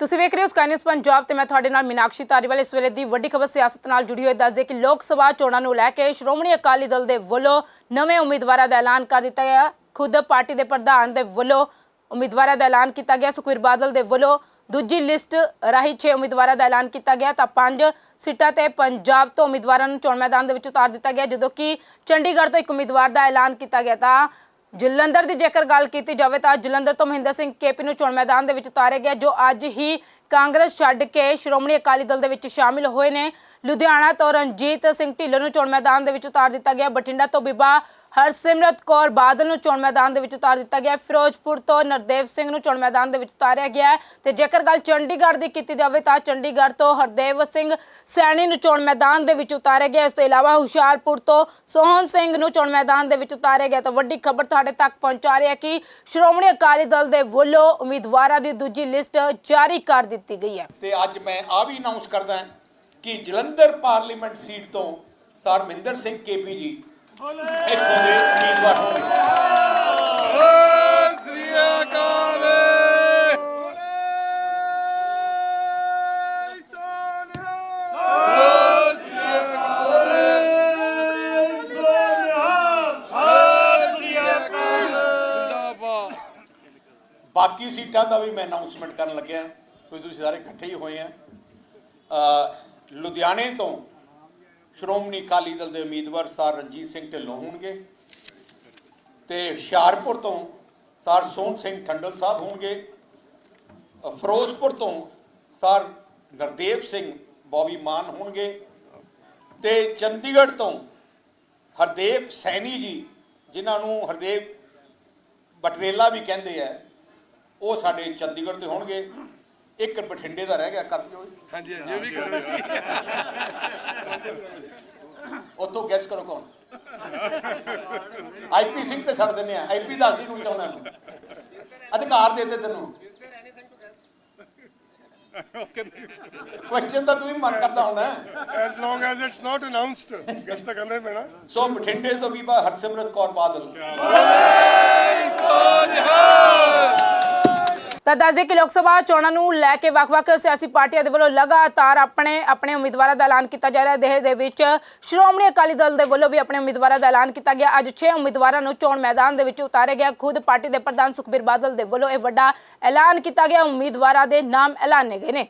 ਤੁਸੀਂ ਵੇਖ ਰਹੇ ਹੋ ਸਕਾਈ ਨਿਊਜ਼ ਪੰਜਾਬ ਤੇ ਮੈਂ ਤੁਹਾਡੇ ਨਾਲ ਮੀਨਾਕਸ਼ੀ ਧਾਰੀਵਾਲ ਇਸ ਵੇਲੇ ਦੀ ਵੱਡੀ ਖਬਰ ਸਿਆਸਤ ਨਾਲ ਜੁੜੀ ਹੋਈ ਦੱਸਦੇ ਕਿ ਲੋਕ ਸਭਾ ਚੋਣਾਂ ਨੂੰ ਲੈ ਕੇ ਸ਼੍ਰੋਮਣੀ ਅਕਾਲੀ ਦਲ ਦੇ ਵੱਲੋਂ ਨਵੇਂ ਉਮੀਦਵਾਰਾਂ ਦਾ ਐਲਾਨ ਕਰ ਦਿੱਤਾ ਗਿਆ। ਖੁਦ ਪਾਰਟੀ ਦੇ ਪ੍ਰਧਾਨ ਦੇ ਵੱਲੋਂ ਉਮੀਦਵਾਰਾਂ ਦਾ ਐਲਾਨ ਕੀਤਾ ਗਿਆ। ਸੁਖਵੀਰ ਬਾਦਲ ਦੇ ਵੱਲੋਂ ਦੂਜੀ ਲਿਸਟ ਰਾਹੀਂ 6 ਉਮੀਦਵਾਰਾਂ ਦਾ ਐਲਾਨ ਕੀਤਾ ਗਿਆ ਤਾਂ ਪੰਜ ਸੀਟਾਂ ਤੇ ਪੰਜਾਬ ਤੋਂ ਉਮੀਦਵਾਰਾਂ ਨੂੰ ਚੋਣ ਮੈਦਾਨ ਦੇ ਵਿੱਚ ਉਤਾਰ ਦਿੱਤਾ ਗਿਆ। ਜਦੋਂ ਕਿ ਚੰਡੀਗੜ੍ਹ ਤੋਂ ਇੱਕ ਉਮੀਦਵਾਰ ਦਾ ਐਲਾਨ ਕੀਤਾ ਗਿਆ ਤਾਂ ਜਲੰਧਰ ਦੀ ਜੇਕਰ ਗੱਲ ਕੀਤੀ ਜਾਵੇ ਤਾਂ ਜਲੰਧਰ ਤੋਂ ਮਹਿੰਦਰ ਸਿੰਘ ਕੇਪੀ ਨੂੰ ਚੋਣ ਮੈਦਾਨ ਦੇ ਵਿੱਚ ਉਤਾਰਿਆ ਗਿਆ, ਜੋ ਅੱਜ ਹੀ ਕਾਂਗਰਸ ਛੱਡ ਕੇ ਸ਼੍ਰੋਮਣੀ ਅਕਾਲੀ ਦਲ ਦੇ ਵਿੱਚ ਸ਼ਾਮਿਲ ਹੋਏ ਨੇ। ਲੁਧਿਆਣਾ ਤੋਂ ਰਣਜੀਤ ਸਿੰਘ ਢਿੱਲੋਂ ਨੂੰ ਚੋਣ ਮੈਦਾਨ ਦੇ ਵਿੱਚ ਉਤਾਰ ਦਿੱਤਾ ਗਿਆ। ਬਠਿੰਡਾ ਤੋਂ ਬੀਬਾ ਹਰਸਿਮਰਤ ਕੌਰ ਬਾਦਲ ਨੂੰ ਚੋਣ ਮੈਦਾਨ ਦੇ ਵਿੱਚ ਉਤਾਰ ਦਿੱਤਾ ਗਿਆ। ਫਿਰੋਜ਼ਪੁਰ ਤੋਂ ਨਰਦੇਵ ਸਿੰਘ ਨੂੰ ਚੋਣ ਮੈਦਾਨ ਦੇ ਵਿੱਚ ਉਤਾਰਿਆ ਗਿਆ ਤੇ ਜੇਕਰ ਗੱਲ ਚੰਡੀਗੜ੍ਹ ਦੀ ਕੀਤੀ ਜਾਵੇ ਤਾਂ ਚੰਡੀਗੜ੍ਹ ਤੋਂ ਹਰਦੇਵ ਸਿੰਘ ਸੈਣੀ ਨੂੰ ਚੋਣ ਮੈਦਾਨ ਦੇ ਵਿੱਚ ਉਤਾਰਿਆ ਗਿਆ। ਇਸ ਤੋਂ ਇਲਾਵਾ ਹੁਸ਼ਿਆਰਪੁਰ ਤੋਂ ਸੋਹਨ ਸਿੰਘ ਨੂੰ ਚੋਣ ਮੈਦਾਨ ਦੇ ਵਿੱਚ ਉਤਾਰਿਆ ਗਿਆ। ਤਾਂ ਵੱਡੀ ਖਬਰ ਤੁਹਾਡੇ ਤੱਕ ਪਹੁੰਚਾ ਰਹੀ ਹੈ ਕਿ ਸ਼੍ਰੋਮਣੀ ਅਕਾਲੀ ਦਲ ਦੇ ਵੱਲੋਂ ਉਮੀਦਵਾਰਾਂ ਦੀ ਦੂਜੀ ਲਿਸਟ ਜਾਰੀ ਕਰ ਦਿੱਤੀ ਗਈ ਹੈ। ਤੇ ਅੱਜ ਮੈਂ ਆ ਵੀ ਅਨਾਉਂਸ ਕਰਦਾ ਕਿ ਜਲੰਧਰ ਪਾਰਲੀਮੈਂਟ ਸੀਟ ਤੋਂ ਸਰ ਮਹਿੰਦਰ ਸਿੰਘ ਕੇਪੀ ਜੀ ਇੱਥੋਂ ਦੇ ਉਮੀਦਵਾਰ ਹੋਣਗੇ। ਬਾਕੀ ਸੀਟਾਂ ਦਾ ਵੀ ਮੈਂ ਅਨਾਉਂਸਮੈਂਟ ਕਰਨ ਲੱਗਿਆ। ਕੋਈ ਤੁਸੀਂ ਸਾਰੇ ਇਕੱਠੇ ਹੀ ਹੋਏ ਆ। ਲੁਧਿਆਣੇ ਤੋਂ ਸ਼੍ਰੋਮਣੀ ਅਕਾਲੀ ਦਲ ਦੇ ਉਮੀਦਵਾਰ ਸਰ ਰਣਜੀਤ ਸਿੰਘ ਢਿੱਲੋਂ ਹੋਣਗੇ ਤੇ ਹੁਸ਼ਿਆਰਪੁਰ ਤੋਂ ਸਰ ਸੋਹਣ ਸਿੰਘ ਠੰਡਲ ਸਾਹਿਬ ਹੋਣਗੇ। ਫਿਰੋਜ਼ਪੁਰ ਤੋਂ ਸਰ ਨਰਦੇਵ ਸਿੰਘ ਬੌਬੀ ਮਾਨ ਹੋਣਗੇ ਤੇ ਚੰਡੀਗੜ੍ਹ ਤੋਂ ਹਰਦੇਵ ਸੈਣੀ ਜੀ, ਜਿਨ੍ਹਾਂ ਨੂੰ ਹਰਦੇਵ ਬਟਰੇਲਾ ਵੀ ਕਹਿੰਦੇ ਆ, ਉਹ ਸਾਡੇ ਚੰਡੀਗੜ੍ਹ ਤੇ ਹੋਣਗੇ। ਇੱਕ ਬਠਿੰਡੇ ਦਾ ਰਹਿ ਗਿਆ ਕਰ ਦਿਓ। ਹਾਂਜੀ ਹਾਂਜੀ ਉਹ ਵੀ ਕਰੋ ਉੱਥੋਂ ਗੈਸ ਕਰੋ ਕੌਣ? ਆਈਪੀ ਸਿੰਘ ਤੇ ਛੱਡ ਦਿੰਨੇ ਆ। ਆਈਪੀ ਦੱਸ ਨੂੰ ਚਾਹੁੰਦਾ ਨੂੰ ਅਧਿਕਾਰ ਦੇ ਦਿੱਤੇ ਤੈਨੂੰ। ਕੁਐਸਚਨ ਤਾਂ ਤੂੰ ਹੀ ਮਨ ਕਰਦਾ ਹੋਣਾ। As long as it's not announced ਗੱਜ ਤਾਂ ਕਰਨਾ ਪੈਣਾ। ਸੋ ਬਠਿੰਡੇ ਤੋਂ ਵੀ ਬਾ ਹਰਸਿਮਰਤ ਕੌਰ ਬਾਦਲ। ਤਾਂ ਦੱਸਦੇ ਕਿ ਲੋਕ ਸਭਾ ਚੋਣਾਂ ਨੂੰ ਲੈ ਕੇ ਵੱਖ-ਵੱਖ ਸਿਆਸੀ ਪਾਰਟੀਆਂ ਦੇ ਵੱਲੋਂ ਲਗਾਤਾਰ ਆਪਣੇ ਆਪਣੇ ਉਮੀਦਵਾਰਾਂ ਦਾ ਐਲਾਨ ਕੀਤਾ ਜਾ ਰਿਹਾ। ਹੈ ਦੇਹ ਦੇ ਵਿੱਚ ਸ਼੍ਰੋਮਣੀ ਅਕਾਲੀ ਦਲ ਦੇ ਵੱਲੋਂ ਵੀ ਆਪਣੇ ਉਮੀਦਵਾਰਾਂ ਦਾ ਐਲਾਨ ਕੀਤਾ ਗਿਆ। ਅੱਜ 6 ਉਮੀਦਵਾਰਾਂ ਨੂੰ ਚੋਣ ਮੈਦਾਨ ਦੇ ਵਿੱਚ ਉਤਾਰਿਆ ਗਿਆ। ਖੁਦ ਪਾਰਟੀ ਦੇ ਪ੍ਰਧਾਨ ਸੁਖਬੀਰ ਬਾਦਲ ਦੇ ਵੱਲੋਂ ਇਹ ਵੱਡਾ ਐਲਾਨ ਕੀਤਾ ਗਿਆ। ਉਮੀਦਵਾਰਾਂ ਦੇ ਨਾਮ ਐਲਾਨੇ ਗਏ ਨੇ।